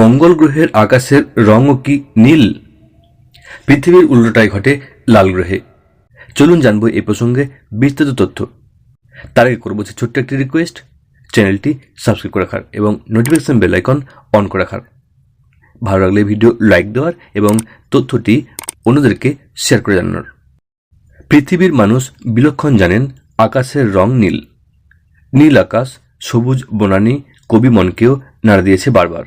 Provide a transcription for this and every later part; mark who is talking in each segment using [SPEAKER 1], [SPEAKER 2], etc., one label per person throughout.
[SPEAKER 1] মঙ্গল গ্রহের আকাশের রঙও কি নীল? পৃথিবীর উল্টোটাই ঘটে লাল গ্রহে। চলুন জানব এই প্রসঙ্গে বিস্তারিত তথ্য। তার আগে করব যে ছোট্ট একটি রিকোয়েস্ট চ্যানেলটি সাবস্ক্রাইব করে রাখার এবং নোটিফিকেশন বেল আইকন অন করে রাখার। ভালো লাগলে ভিডিও লাইক দেওয়ার এবং তথ্যটি অন্যদেরকে শেয়ার করে জানানোর। পৃথিবীর মানুষ বিলক্ষণ জানেন আকাশের রং নীল। নীল আকাশ, সবুজ, বনানী, কবি মনকেও নাড়া দিয়েছে বারবার।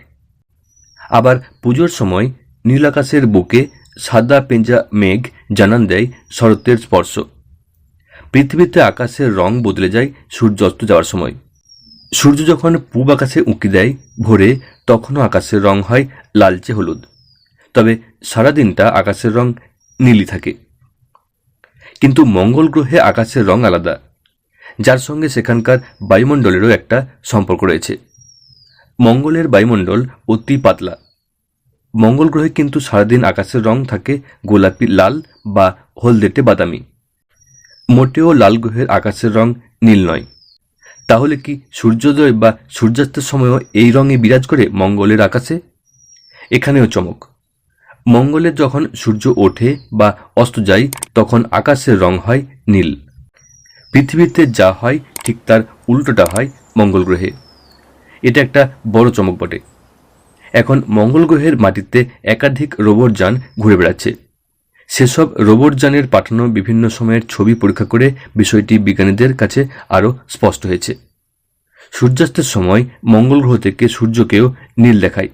[SPEAKER 1] আবার পুজোর সময় নীল আকাশের বুকে সাদা পেঁজা মেঘ জানান দেয় শরতের স্পর্শ। পৃথিবীতে আকাশের রং বদলে যায় সূর্য অস্ত যাওয়ার সময়। সূর্য যখন পূব আকাশে উঁকি দেয় ভোরে, তখনও আকাশের রং হয় লালচে হলুদ। তবে সারাদিনটা আকাশের রং নীলই থাকে। কিন্তু মঙ্গল গ্রহে আকাশের রং আলাদা। যার সঙ্গে সেখানকার বায়ুমণ্ডলেরও একটা সম্পর্ক রয়েছে। মঙ্গলের বায়ুমণ্ডল অতি পাতলা। মঙ্গল গ্রহে কিন্তু সারাদিন আকাশের রং থাকে গোলাপি, লাল বা হলদেটে বাদামি। মোটেও লাল গ্রহের আকাশের রং নীল নয়। তাহলে কি সূর্যোদয় বা সূর্যাস্তের সময়ও এই রঙে বিরাজ করে মঙ্গলের আকাশে? এখানেও চমক। মঙ্গলে যখন সূর্য ওঠে বা অস্ত যায়, তখন আকাশের রং হয় নীল। পৃথিবীতে যা হয়, ঠিক তার উল্টোটা হয় মঙ্গল গ্রহে। এটা একটা বড় চমক বটে। এখন মঙ্গল গ্রহের মাটিতে একাধিক রোবট যান ঘুরে বেড়াচ্ছে। সেসব রোবট যানের পাঠানো বিভিন্ন সময়ের ছবি পরীক্ষা করে বিষয়টি বিজ্ঞানীদের কাছে আরও স্পষ্ট হয়েছে। সূর্যাস্তের সময় মঙ্গল গ্রহ থেকে সূর্যকেও নীল দেখায়।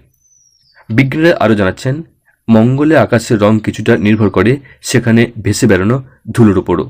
[SPEAKER 1] বিজ্ঞানীরা আরও জানাচ্ছেন, মঙ্গলে আকাশের রং কিছুটা নির্ভর করে, সেখানে ভেসে বেড়ানো ধুলোর উপরও।